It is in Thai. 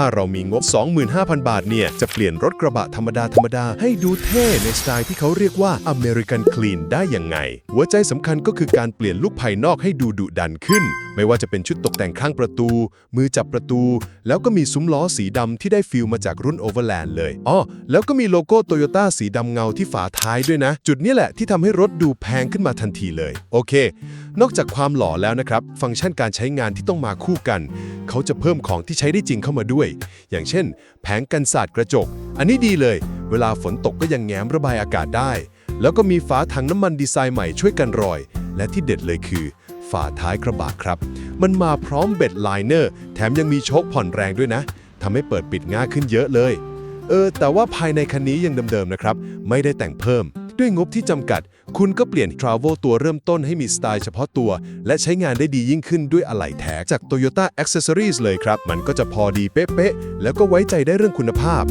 ถ้าเรามีงบ 25,000 บาทเนี่ย จะเปลี่ยนรถกระบะธรรมดาธรรมดาให้ดูเท่ในสไตล์ที่เขาเรียกว่า American Clean ได้ยังไง หัวใจสำคัญก็คือการเปลี่ยนลุคภายนอกให้ดูดุดันขึ้น ไม่ว่าจะเป็นชุดตกแต่งข้างประตู มือจับประตู แล้วก็มีซุ้มล้อสีดำที่ได้ฟิลมาจากรุ่น Overland เลยอ้อแล้วก็มีโลโก้โตโยต้าสีดำเงาที่ฝาท้ายด้วยนะ จุดนี้แหละที่ทำให้รถดูแพงขึ้นมาทันทีเลย โอเค นอกจากความหล่อแล้วนะครับ ฟังก์ชันการใช้งานที่ต้องมาคู่กัน เขาจะเพิ่มของที่ใช้ได้จริงเข้ามาด้วย อย่างเช่น แผงกันสาดกระจก อันนี้ดีเลย เวลาฝนตกก็ยังแง้มระบายอากาศได้ แล้วก็มีฝาถังน้ำมันดีไซน์ใหม่ช่วยกันรอย และที่เด็ดเลยคือ ฝาท้ายกระบะครับ มันมาพร้อมเบ็ดไลเนอร์ แถมยังมีโชคผ่อนแรงด้วยนะทำให้เปิดปิดง่ายขึ้นเยอะเลย เออ แต่ว่าภายในคันนี้ยังเดิมๆนะครับ ไม่ได้แต่งเพิ่ม ด้วยงบที่จำกัด คุณก็เปลี่ยน Travel ตัวเริ่มต้นให้มีสไตล์เฉพาะตัว และใช้งานได้ดียิ่งขึ้นด้วยอะไหล่แท้จาก Toyota Accessories เลยครับ มันก็จะพอดีเป๊ะๆแล้วก็ไว้ใจได้เรื่องคุณภาพ